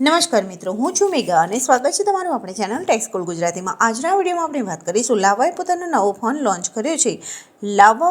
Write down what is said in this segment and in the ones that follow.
નમસ્કાર મિત્રો, હું છું મેગા અને સ્વાગત છે તમારું આપણે ચેનલ ટેક્સ સ્કૂલ ગુજરાતીમાં. આજના વિડીયોમાં આપણે વાત કરીશું લાવાએ પોતાનો નવો ફોન લોન્ચ કર્યો છે, લાવા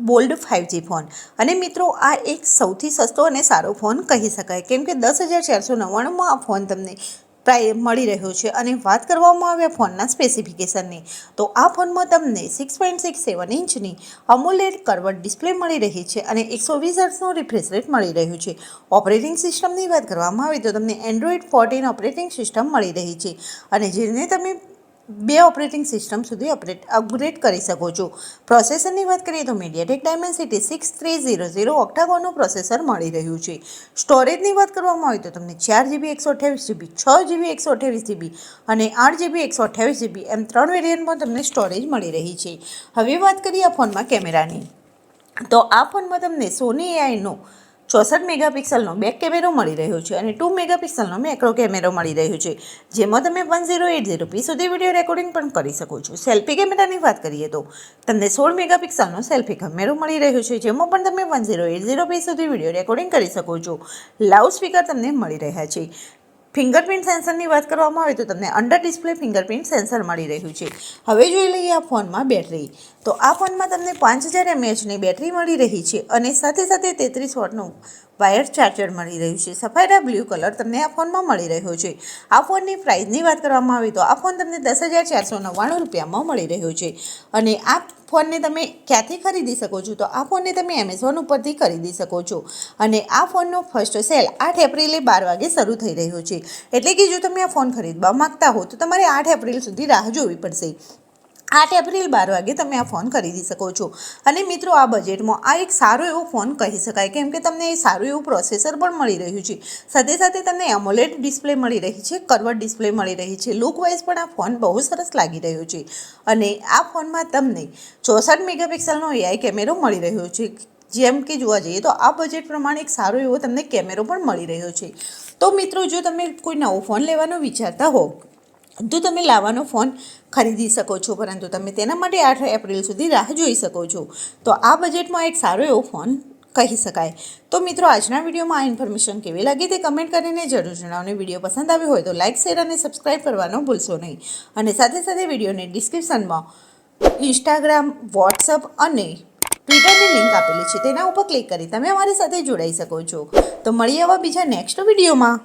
બોલ્ડ ફાઇવજી ફોન. અને મિત્રો, આ એક સૌથી સસ્તો અને સારો ફોન કહી શકાય. કેમ કે દસ હજાર ચારસો નવ્વાણુંમાં આ ફોન તમને પ્રાય મળી રહ્યો છે. અને વાત કરવામાં આવે ફોનના સ્પેસિફિકેશનની, તો આ ફોનમાં તમને સિક્સ પોઈન્ટ સિક્સ સેવન ઇંચની અમુલેટ કરવટ ડિસ્પ્લે મળી રહી છે અને એકસો વીસ હર્ટ્સનું રિફ્રેશ રેટ મળી રહ્યું છે. ઓપરેટિંગ સિસ્ટમની વાત કરવામાં આવે તો તમને એન્ડ્રોઈડ ફોર્ટીન ઓપરેટિંગ સિસ્ટમ મળી રહી છે. અને જેને તમે બે ઓપરેટિંગ સિસ્ટમ સુધી અપડેટ અપગ્રેડ કરી શકો છો. પ્રોસેસરની વાત કરીએ તો MediaTek Dimensity six three zero zero ઓક્ટાગોનનું processor મળી રહ્યું છે. સ્ટોરેજની વાત કરવામાં આવે તો તમને ચાર જીબી એકસો અઠ્યાવીસ જીબી છ જીબી એકસો અઠ્યાવીસ જીબી અને આઠ જીબી એકસો અઠ્યાવીસ જીબી એમ ત્રણ વેરિયન્ટમાં તમને સ્ટોરેજ મળી રહી છે. હવે વાત કરીએ આ ફોનમાં કેમેરાની. તો આ ફોનમાં તમને સોની એઆઈનો ચોસઠ મેગાપિક્સલનો બેક કેમેરો મળી રહ્યો છે અને ટુ મેગાપિક્સલનો મેક્રો કેમેરો મળી રહ્યો છે, જેમાં તમે one zero eight zero P સુધી વીડિયો રેકોર્ડિંગ પણ કરી શકો છો. સેલ્ફી કેમેરાની વાત કરીએ તો તમને સોળ મેગાપિક્સલનો સેલ્ફી કેમેરો મળી રહ્યો છે, જેમાં પણ તમે one zero eight zero P સુધી વીડિયો રેકોર્ડિંગ કરી શકો છો. લાઉડ સ્પીકર તમને મળી રહ્યા છે. ફિંગરપ્રિન્ટ સેન્સરની વાત કરવામાં આવે તો તમને અંડર ડિસ્પ્લે ફિંગરપ્રિન્ટ સેન્સર મળી રહ્યું છે. હવે જોઈ લઈએ આ ફોનમાં બેટરી. તો આ ફોનમાં તમને પાંચ હજાર એમએચની બેટરી મળી રહી છે અને સાથે સાથે તેત્રીસ વોટનું વાયર ચાર્જર મળી રહ્યું છે. સફાયરા બ્લુ કલર તમને આ ફોનમાં મળી રહ્યો છે. આ ફોનની પ્રાઇસની વાત કરવામાં આવે તો આ ફોન તમને દસ હજાર ચારસો નવ્વાણું રૂપિયામાં મળી રહ્યો છે. અને આ ફોનને તમે ક્યાંથી ખરીદી શકો છો? તો આ ફોનને તમે એમેઝોન ઉપરથી ખરીદી શકો છો. અને આ ફોનનો ફર્સ્ટ સેલ આઠ એપ્રિલે બાર વાગે શરૂ થઈ રહ્યો છે. એટલે કે જો તમે આ ફોન ખરીદવા માંગતા હો તો તમારે આઠ એપ્રિલ સુધી રાહ જોવી પડશે. આઠ એપ્રિલ બાર વાગે તમે આ ફોન ખરીદી શકો છો. અને મિત્રો, આ બજેટમાં આ એક સારો એવો ફોન કહી શકાય, કેમ કે તમને સારું એવું પ્રોસેસર પણ મળી રહ્યું છે. સાથે સાથે તમને એમોલેડ ડિસ્પ્લે મળી રહી છે કરવટ ડિસ્પ્લે મળી રહી છે લુક વાઇઝ પણ આ ફોન બહુ સરસ લાગી રહ્યો છે. અને આ ફોનમાં તમને ચોસઠ મેગાપિક્સલનો એઆઈ કેમેરો મળી રહ્યો છે. જેમ કે જોવા જઈએ તો આ બજેટ પ્રમાણે એક સારો એવો તમને કેમેરો પણ મળી રહ્યો છે. તો મિત્રો, જો તમે કોઈ નવો ફોન લેવાનો વિચારતા હો તો તમે લાવવાનો ફોન ખરીદી શકો છો, પરંતુ તમે તેના માટે આઠ એપ્રિલ સુધી રાહ જોઈ શકો છો. તો આ બજેટમાં એક સારો એવો ફોન કહી શકાય. તો મિત્રો, આજના વિડીયોમાં આ ઇન્ફોર્મેશન કેવી લાગી તે કમેન્ટ કરીને જરૂર જણાવો. વીડિયો પસંદ આવ્યો હોય તો લાઇક શેર અને સબસ્ક્રાઈબ કરવાનો ભૂલશો નહીં. અને સાથે સાથે વિડીયોની ડિસ્ક્રિપ્શનમાં ઇન્સ્ટાગ્રામ, વોટ્સઅપ અને ટ્વિટરની લિંક આપેલી છે, તેના ઉપર ક્લિક કરી તમે અમારી સાથે જોડાઈ શકો છો. તો મળીએ આવા બીજા નેક્સ્ટ વિડીયોમાં.